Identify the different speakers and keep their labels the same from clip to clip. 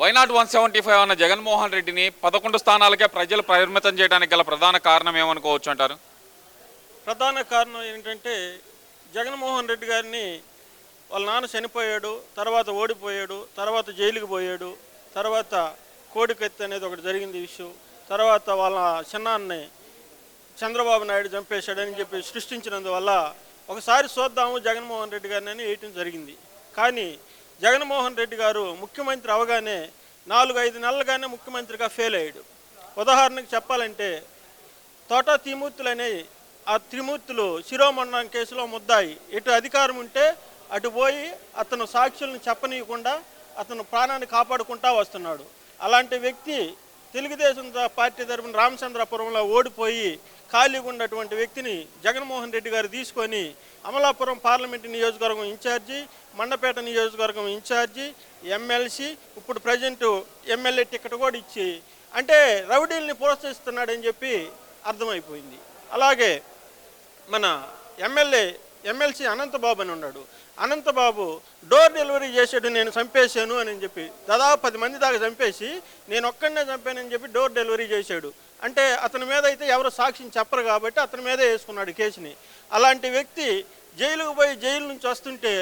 Speaker 1: Why not one seventy five అన్న జగన్మోహన్ రెడ్డిని పదకొండు స్థానాలకే ప్రజలు పరిమితం చేయడానికి గల ప్రధాన కారణం ఏమనుకోవచ్చు అంటారు?
Speaker 2: ప్రధాన కారణం ఏంటంటే జగన్మోహన్ రెడ్డి గారిని వాళ్ళ నాన్న చనిపోయాడు తర్వాత ఓడిపోయాడు తర్వాత జైలుకి పోయాడు తర్వాత కోడికత్తి అనేది ఒకటి జరిగింది ఇష్యూ. తర్వాత వాళ్ళ చిన్నాన్ని చంద్రబాబు నాయుడు చంపేశాడని చెప్పి సృష్టించినందువల్ల ఒకసారి చూద్దాము జగన్మోహన్ రెడ్డి గారిని అని వేయటం జరిగింది. కానీ జగన్మోహన్ రెడ్డి గారు ముఖ్యమంత్రి అవగానే నాలుగు ఐదు నెలలుగానే ముఖ్యమంత్రిగా ఫెయిల్ అయ్యాడు. ఉదాహరణకు చెప్పాలంటే తోటా త్రిమూర్తులు అనే ఆ త్రిమూర్తులు శిరోమండలం కేసులో ముద్దాయి. ఎటు అధికారం ఉంటే అటు పోయి అతను సాక్షులను చెప్పనీయకుండా అతను ప్రాణాన్ని కాపాడుకుంటా వస్తున్నాడు. అలాంటి వ్యక్తి తెలుగుదేశం పార్టీ తరఫున రామచంద్రపురంలో ఓడిపోయి ఖాళీగా ఉన్నటువంటి వ్యక్తిని జగన్మోహన్ రెడ్డి గారు తీసుకొని అమలాపురం పార్లమెంటు నియోజకవర్గం ఇన్ఛార్జి మండపేట నియోజకవర్గం ఇన్ఛార్జి ఎమ్మెల్సీ ఇప్పుడు ప్రజెంట్ ఎమ్మెల్యే టికెట్ కూడా ఇచ్చి అంటే రౌడీల్ని ప్రోత్సహిస్తున్నాడని చెప్పి అర్థమైపోయింది. అలాగే మన ఎమ్మెల్యే ఎమ్మెల్సీ అనంతబాబు అని ఉన్నాడు. అనంతబాబు డోర్ డెలివరీ చేసాడు నేను చంపేశాను అని చెప్పి దాదాపు పది మంది దాకా చంపేసి నేను ఒక్కడనే చంపానని చెప్పి డోర్ డెలివరీ చేశాడు. అంటే అతని మీద అయితే ఎవరు సాక్ష్యం చెప్పరు కాబట్టి అతని మీదే వేసుకున్నాడు కేసుని. అలాంటి వ్యక్తి జైలుకు పోయి జైలు నుంచి వస్తుంటే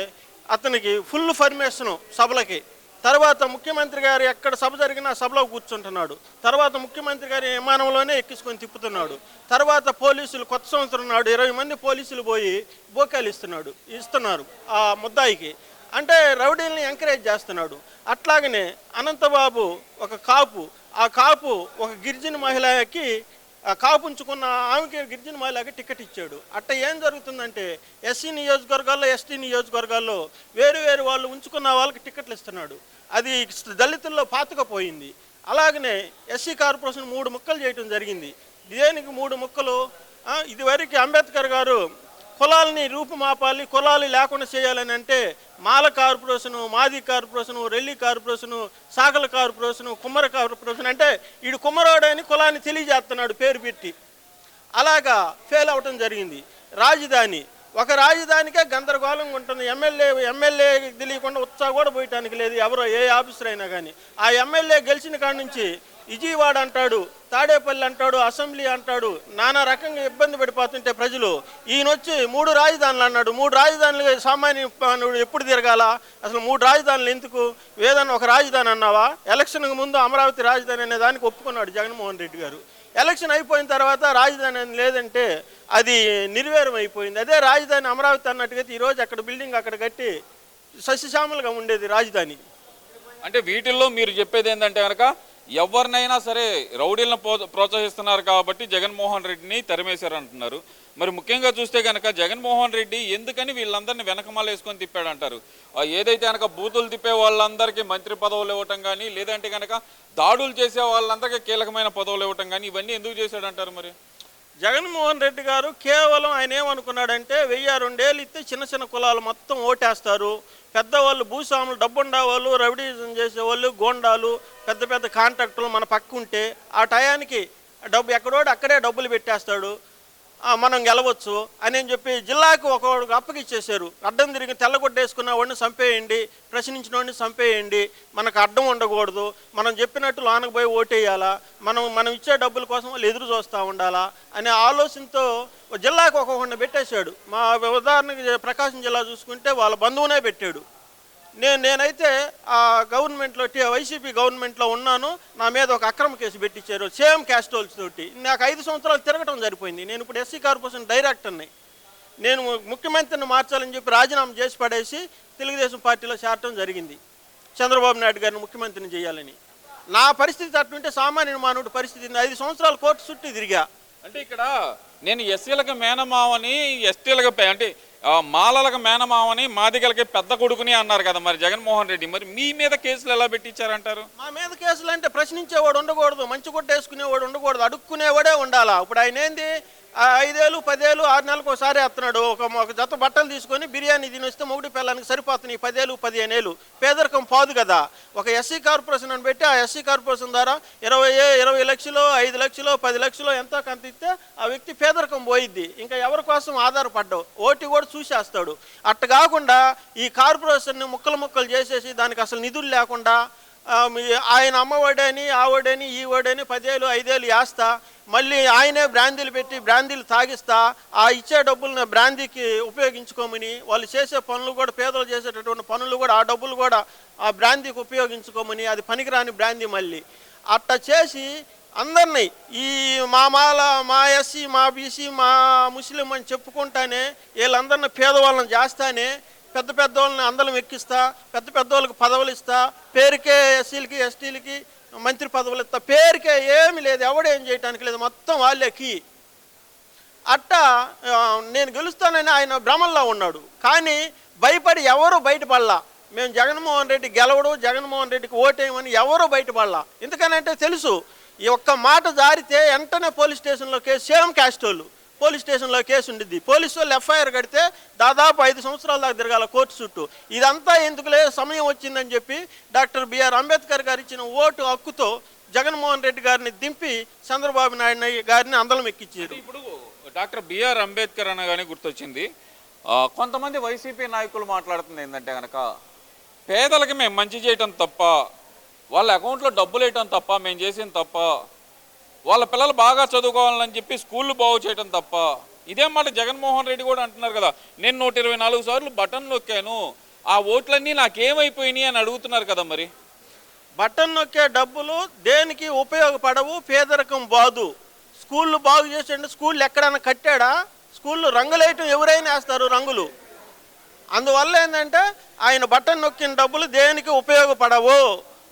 Speaker 2: అతనికి ఫుల్ ఫర్మేషను సభలకి. తర్వాత ముఖ్యమంత్రి గారు ఎక్కడ సభ జరిగినా సభలో కూర్చుంటున్నాడు. తర్వాత ముఖ్యమంత్రి గారి విమానంలోనే ఎక్కించుకొని తిప్పుతున్నాడు. తర్వాత పోలీసులు కొత్త సంవత్సరం నాడు ఇరవై మంది పోలీసులు పోయి బోకాలు ఇస్తున్నాడు ఇస్తున్నారు ఆ ముద్దాయికి. అంటే రౌడీల్ని ఎంకరేజ్ చేస్తున్నాడు. అట్లాగనే అనంతబాబు ఒక కాపు ఆ కాపు ఒక గిరిజన మహిళకి ఆ కాపు ఉంచుకున్న ఆమెకి గిరిజన మహిళకి టికెట్ ఇచ్చాడు. అట్ట ఏం జరుగుతుందంటే ఎస్సీ నియోజకవర్గాల్లో ఎస్టీ నియోజకవర్గాల్లో వేరు వేరు వాళ్ళు ఉంచుకున్న వాళ్ళకి టికెట్లు ఇస్తున్నాడు. అది దళితుల్లో పాతకపోయింది. అలాగనే ఎస్సీ కార్పొరేషన్ మూడు ముక్కలు చేయటం జరిగింది. దేనికి మూడు ముక్కలు? ఇదివరకు అంబేద్కర్ గారు కులాలని రూపుమాపాలి కులాలు లేకుండా చేయాలని అంటే మాల కార్పొరేషను మాది కార్పొరేషను రెల్లి కార్పొరేషను సాగల కార్పొరేషను కుమ్మర కార్పొరేషన్ అంటే ఈడు కుమ్మరోడని కులాన్ని తెలియజేస్తున్నాడు పేరు పెట్టి. అలాగా ఫెయిల్ అవ్వటం జరిగింది. రాజధాని ఒక రాజధానికే గందరగోళంగా ఉంటుంది. ఎమ్మెల్యే ఎమ్మెల్యే తెలియకుండా ఉత్సాహం కూడా పోయటానికి లేదు. ఎవరో ఏ ఆఫీసర్ అయినా కానీ ఆ ఎమ్మెల్యే గెలిచిన కాడి నుంచి విజయవాడ అంటాడు తాడేపల్లి అంటాడు అసెంబ్లీ అంటాడు నానా రకంగా ఇబ్బంది పడిపోతుంటే ప్రజలు ఈయన వచ్చి మూడు రాజధానులు అన్నాడు. మూడు రాజధానులు సామాన్య ఎప్పుడు తిరగాల? అసలు మూడు రాజధానులు ఎందుకు? ఏదన్నా ఒక రాజధాని అన్నావా? ఎలక్షన్కి ముందు అమరావతి రాజధాని అనే దానికి ఒప్పుకున్నాడు జగన్మోహన్ రెడ్డి గారు. ఎలక్షన్ అయిపోయిన తర్వాత రాజధాని లేదంటే అది నిర్వేరం అయిపోయింది. అదే రాజధాని అమరావతి అన్నట్టుగా ఈరోజు అక్కడ బిల్డింగ్ అక్కడ కట్టి సస్యశ్యామలుగా ఉండేది రాజధాని.
Speaker 1: అంటే వీటిల్లో మీరు చెప్పేది ఏంటంటే కనుక ఎవరినైనా సరే రౌడీలను ప్రో- ప్రోత్సహిస్తున్నారు కాబట్టి జగన్మోహన్ రెడ్డిని తరిమేశారు అంటున్నారు మరి ముఖ్యంగా చూస్తే కనుక జగన్మోహన్ రెడ్డి ఎందుకని వీళ్ళందరినీ వెనకమాల వేసుకొని తిప్పాడంటారు? ఏదైతే కనుక బూతులు తిప్పే వాళ్ళందరికీ మంత్రి పదవులు ఇవ్వటం కానీ లేదంటే కనుక దాడులు చేసే వాళ్ళందరికీ కీలకమైన పదవులు ఇవ్వటం కానీ ఇవన్నీ ఎందుకు చేశాడంటారు మరి?
Speaker 2: జగన్మోహన్ రెడ్డి గారు కేవలం ఆయన ఏమనుకున్నాడంటే వెయ్యి రెండేళ్ళు ఇస్తే చిన్న చిన్న కులాలు మొత్తం ఓటేస్తారు. పెద్దవాళ్ళు భూస్వాములు డబ్బుండా వాళ్ళు రవిడీజం చేసేవాళ్ళు గోండాలు పెద్ద పెద్ద కాంట్రాక్టులు మన పక్క ఉంటే ఆ టయానికి డబ్బు ఎక్కడోడు అక్కడే డబ్బులు పెట్టేస్తాడు. మనం గెలవచ్చు అని అని చెప్పి జిల్లాకు ఒకడు అప్పగిచ్చేశారు అడ్డం తిరిగి తెల్లగొడ్డేసుకున్న వాడిని చంపేయండి ప్రశ్నించిన వాడిని చంపేయండి మనకు అడ్డం ఉండకూడదు. మనం చెప్పినట్టు లోనకు పోయి ఓటేయాలా? మనం మనం ఇచ్చే డబ్బుల కోసం వాళ్ళు ఎదురు చూస్తూ ఉండాలా? అనే ఆలోచనతో జిల్లాకు ఒక్కొక్కడిని పెట్టేశాడు. మా ఉదాహరణకి ప్రకాశం జిల్లా చూసుకుంటే వాళ్ళ బంధువునే పెట్టాడు. నేను నేనైతే ఆ గవర్నమెంట్లో వైసీపీ గవర్నమెంట్లో ఉన్నాను. నా మీద ఒక అక్రమ కేసు పెట్టించారు. సేమ్ క్యాస్టోల్స్ తోటి. నాకు ఐదు సంవత్సరాలు తిరగటం సరిపోయింది. నేను ఇప్పుడు ఎస్సీ కార్పొరేషన్ డైరెక్టర్ని. నేను ముఖ్యమంత్రిని మార్చాలని చెప్పి రాజీనామా చేసి పడేసి తెలుగుదేశం పార్టీలో చేరటం జరిగింది. చంద్రబాబు నాయుడు గారిని ముఖ్యమంత్రిని చేయాలని. నా పరిస్థితి అట్టుంటే సామాన్య మానవుడి పరిస్థితి ఐదు సంవత్సరాలు కోర్టు చుట్టూ తిరిగా.
Speaker 1: అంటే ఇక్కడ నేను ఎస్సీలకు మేనమావని ఎస్టీలకు అంటే మాలలకు మేనమావని మాదిగలకి పెద్ద కొడుకుని అన్నారు కదా మరి జగన్మోహన్ రెడ్డి. మరి మీ మీద కేసులు ఎలా పెట్టించారంటారు?
Speaker 2: మా మీద కేసులు అంటే ప్రశ్నించేవాడు ఉండకూడదు మంచి కొట్టేసుకునేవాడు ఉండకూడదు అడుక్కునేవాడే ఉండాలా? ఇప్పుడు ఆయన ఏంది? ఐదేళ్ళు పదేళ్ళు ఆరు నెలలకు ఒకసారి వేస్తున్నాడు. ఒక ఒక జత బట్టలు తీసుకొని బిర్యానీ తిని వస్తే మొగుడి పిల్లలకి సరిపోతున్నాయి. పదేళ్ళు పదిహేను ఏళ్ళు పేదరికం పోదు కదా. ఒక ఎస్సీ కార్పొరేషన్ అని పెట్టి ఆ ఎస్సీ కార్పొరేషన్ ద్వారా ఇరవై ఇరవై లక్షలు ఐదు లక్షలు పది లక్షలు ఎంతో కంత ఇస్తే ఆ వ్యక్తి పేదరికం పోయిద్ది. ఇంకా ఎవరి కోసం ఆధారపడ్డావు ఓటి కూడా చూసేస్తాడు. అట్ట కాకుండా ఈ కార్పొరేషన్ని ముక్కలు ముక్కలు చేసేసి దానికి అసలు నిధులు లేకుండా ఆయన మీ- ఆయన అమ్మఒడని ఆవడని ఈ ఓడని పదేళ్ళు ఐదేళ్ళు వేస్తా. మళ్ళీ ఆయనే బ్రాందీలు పెట్టి బ్రాందీలు తాగిస్తా ఆ ఇచ్చే డబ్బులను బ్రాందీకి ఉపయోగించుకోమని వాళ్ళు చేసే పనులు కూడా పేదలు చేసేటటువంటి పనులు కూడా ఆ డబ్బులు కూడా ఆ బ్రాందీకి ఉపయోగించుకోమని అది పనికిరాని బ్రాందీ మళ్ళీ. అట్ట చేసి అందరినీ ఈ మా మాల మా ఎస్సీ మా బీసీ మా ముస్లిం అని చెప్పుకుంటానే వీళ్ళందరినీ పేదవాళ్ళని చేస్తానే పెద్ద పెద్ద వాళ్ళని అందరం ఎక్కిస్తా పెద్ద పెద్ద వాళ్ళకి పదవులు ఇస్తా పేరుకే ఎస్సీలకి ఎస్టీలకి మంత్రి పదవులు ఇస్తా పేరుకే ఏమి లేదు ఎవడేం చేయటానికి లేదు మొత్తం వాళ్ళకి. అట్టా నేను గెలుస్తానని ఆయన భ్రమంలో ఉన్నాడు. కానీ భయపడి ఎవరు బయటపడలా. మేము జగన్మోహన్ రెడ్డి గెలవడు జగన్మోహన్ రెడ్డికి ఓటేయమని ఎవరు బయటపడలా. ఎందుకనంటే తెలుసు ఈ ఒక్క మాట జారితే వెంటనే పోలీస్ స్టేషన్లో కేసు సేమ్ క్యాస్ట్ వాళ్ళు పోలీస్ స్టేషన్లో కేసు ఉండిద్ది. పోలీసు వాళ్ళు ఎఫ్ఐఆర్ కడితే దాదాపు ఐదు సంవత్సరాల దాకా తిరగాల కోర్టు చుట్టూ. ఇదంతా ఎందుకులే? సమయం వచ్చిందని చెప్పి డాక్టర్ బిఆర్ అంబేద్కర్ గారు ఇచ్చిన ఓటు హక్కుతో జగన్మోహన్ రెడ్డి గారిని దింపి చంద్రబాబు నాయుడు గారిని అందలం ఎక్కించారు.
Speaker 1: ఇప్పుడు డాక్టర్ బిఆర్ అంబేద్కర్ అనగానే గుర్తొచ్చింది. కొంతమంది వైసీపీ నాయకులు మాట్లాడుతుంది ఏంటంటే కనుక పేదలకి మేము మంచి చేయటం తప్ప వాళ్ళ అకౌంట్లో డబ్బులు వేయటం తప్ప మేము చేసిన తప్ప వాళ్ళ పిల్లలు బాగా చదువుకోవాలని చెప్పి స్కూళ్ళు బాగు చేయటం తప్ప ఇదే మాట జగన్మోహన్ రెడ్డి కూడా అంటున్నారు కదా నేను నూట ఇరవై నాలుగు సార్లు బటన్ నొక్కాను ఆ ఓట్లన్నీ నాకేమైపోయినాయి అని అడుగుతున్నారు కదా మరి?
Speaker 2: బటన్ నొక్కే డబ్బులు దేనికి ఉపయోగపడవు? పేదరికం బాదు. స్కూళ్ళు బాగు చేసండి స్కూళ్ళు ఎక్కడైనా కట్టాడా? స్కూళ్ళు రంగులేయటం ఎవరైనా వేస్తారు రంగులు. అందువల్ల ఏంటంటే ఆయన బటన్ నొక్కిన డబ్బులు దేనికి ఉపయోగపడవు?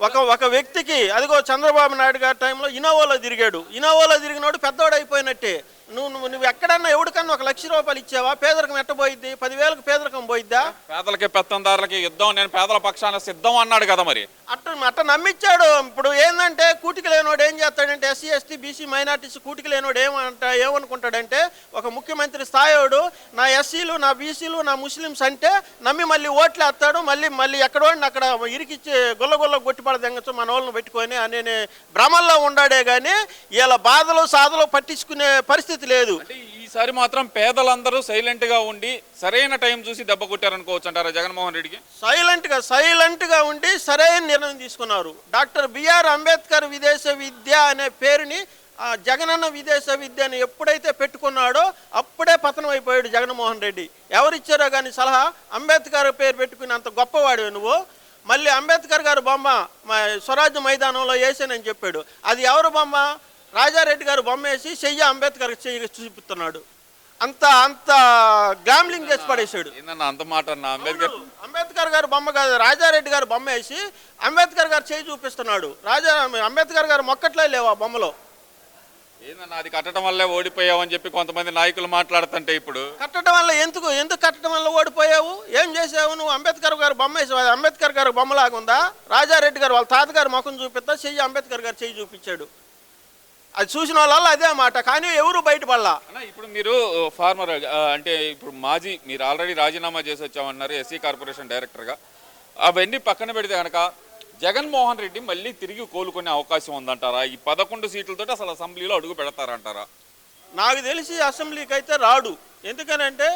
Speaker 2: ఒక ఒక వ్యక్తికి అదిగో చంద్రబాబు నాయుడు గారి టైంలో ఇనోవాలో తిరిగాడు. ఇనోవాలో తిరిగినోడు పెద్దోడు అయిపోయినట్టే నువ్వు నువ్వు నువ్వు ఎక్కడన్నా ఎవడికన్నా ఒక లక్ష రూపాయలు ఇచ్చావా? పేదరికం ఎట్టబోయిద్ది పదివేలకు పేదరికం పోయిద్దా?
Speaker 1: పేదలకి పెత్తందారులకి యుద్ధం నేను పేదల పక్షాన సిద్ధం అన్నాడు కదా మరి.
Speaker 2: అట్ట అట్ట నమ్మించాడు ఇప్పుడు ఏంటంటే కూటికి లేనోడు ఏం చేస్తాడంటే ఎస్సీ ఎస్టీ బీసీ మైనార్టీస్ కూటికి లేనోడు ఏమంట ఏమనుకుంటాడంటే ఒక ముఖ్యమంత్రి స్థాయిడు నా ఎస్సీలు నా బీసీలు నా ముస్లిమ్స్ అంటే నమ్మి మళ్ళీ ఓట్లు వేస్తాడు మళ్ళీ మళ్ళీ ఎక్కడో అక్కడ ఇరికిచ్చి గుల్ల గుల్ల గొట్టిపడ దెంగచ్చు మన వాళ్ళని పెట్టుకొని అనే భ్రమల్లో ఉండాడే కానీ వీళ్ళ బాధలు సాధలు పట్టించుకునే పరిస్థితి లేదు.
Speaker 1: ఈసారి మాత్రం పేదలందరూ సైలెంట్గా ఉండి సరైన టైం చూసి దెబ్బ కొట్టారనుకోవచ్చు అంటారా జగన్మోహన్ రెడ్డికి?
Speaker 2: సైలెంట్గా సైలెంట్గా ఉండి సరైన నిర్ణయం తీసుకున్నారు. డాక్టర్ బిఆర్ అంబేద్కర్ విదేశ విద్య అనే పేరుని ఆ, జగనన్న విదేశ విద్య అని ఎప్పుడైతే పెట్టుకున్నాడో అప్పుడే పతనం అయిపోయాడు జగన్మోహన్ రెడ్డి. ఎవరిచ్చారో కానీ సలహా అంబేద్కర్ పేరు పెట్టుకుని అంత గొప్పవాడు నువ్వు. మళ్ళీ అంబేద్కర్ గారు బొమ్మ స్వరాజ్య మైదానంలో వేసానని చెప్పాడు. అది ఎవరు బొమ్మ? రాజారెడ్డి గారు బొమ్మ వేసి చెయ్యి అంబేద్కర్ చెయ్యి చూపిస్తున్నాడు. అంత అంత గ్లామ్లింగ్ చేసి
Speaker 1: ఏందన్నా అంత మాట అంబేద్కర్.
Speaker 2: అంబేద్కర్ గారు బొమ్మ కాదు రాజారెడ్డి గారు బొమ్మ వేసి అంబేద్కర్ గారు చేయి చూపిస్తున్నాడు. రాజా అంబేద్కర్ గారు మొక్కట్లే లేవు ఆ బొమ్మలో.
Speaker 1: ఏందన్నా అది కట్టడం వల్లే ఓడిపోయావని చెప్పి కొంతమంది నాయకులు మాట్లాడుతుంటే ఇప్పుడు.
Speaker 2: కట్టడం వల్ల ఎందుకు ఎందుకు కట్టడం వల్ల ఓడిపోయావు? ఏం చేసావు నువ్వు? అంబేద్కర్ గారు బొమ్మ వేసావు అంబేద్కర్ గారు బొమ్మలాగా ఉందా రాజారెడ్డి గారు వాళ్ళ తాతగారు ముఖం చూపిస్తా చెయ్యి అంబేద్కర్ గారు చెయ్యి చూపించాడు. అది చూసిన వాళ్ళ అదే మాట. కానీ ఎవరు బయటపడలా?
Speaker 1: ఇప్పుడు మీరు ఫార్మర్ అంటే ఇప్పుడు మాజీ మీరు ఆల్రెడీ రాజీనామా చేసి వచ్చామన్నారు ఎస్సీ కార్పొరేషన్ డైరెక్టర్గా. అవన్నీ పక్కన పెడితే కనుక జగన్మోహన్ రెడ్డి మళ్ళీ తిరిగి కోలుకునే అవకాశం ఉందంటారా? ఈ పదకొండు సీట్లతో అసలు అసెంబ్లీలో అడుగు పెడతారంటారా?
Speaker 2: నాకు తెలిసి అసెంబ్లీకి అయితే రాడు. ఎందుకనంటే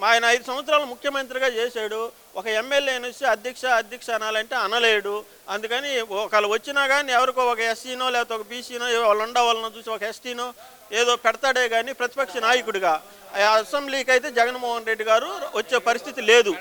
Speaker 2: ఆయన ఐదు సంవత్సరాలు ముఖ్యమంత్రిగా చేశాడు. ఒక ఎమ్మెల్యే అనేసి అధ్యక్ష అధ్యక్ష అనాలంటే అనలేడు. అందుకని ఒకళ్ళు వచ్చినా కానీ ఎవరికో ఒక ఎస్సీనో లేకపోతే ఒక బీసీనో వాళ్ళు ఉండవాళ్ళనో చూసి ఒక ఎస్టీనో ఏదో పెడతాడే కానీ ప్రతిపక్ష నాయకుడిగా. ఆ అసెంబ్లీకి అయితే జగన్మోహన్ రెడ్డి గారు వచ్చే పరిస్థితి లేదు.